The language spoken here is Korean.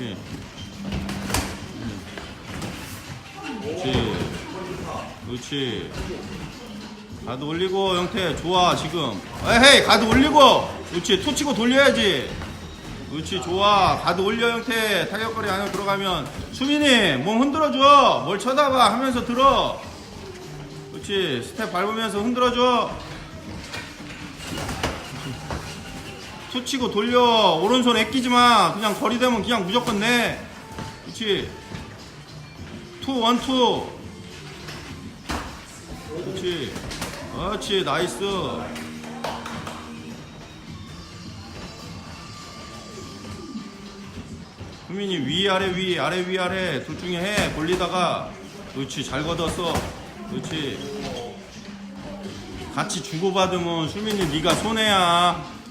이렇게. 음. 그렇지. 그렇지. 가드 올리고 영태. 좋아 지금. 에헤이 가드 올리고. 그렇지. 토치고 돌려야지. 그렇지 좋아. 가드 올려 형태. 타격거리 안으로 들어가면. 수민이 몸 흔들어줘. 뭘 쳐다봐 하면서 들어. 그렇지. 스텝 밟으면서 흔들어줘. 투 치고 돌려 오른손 애끼지 마. 그냥 거리 되면 그냥 무조건 내. 그렇지. 투 원투. 그렇지. 그렇지. 나이스. 수민이 위 아래 위 아래 위 아래 둘 중에 해 돌리다가 그렇지 잘 걷었어 그렇지 같이 주고받으면 수민이 네가 손해야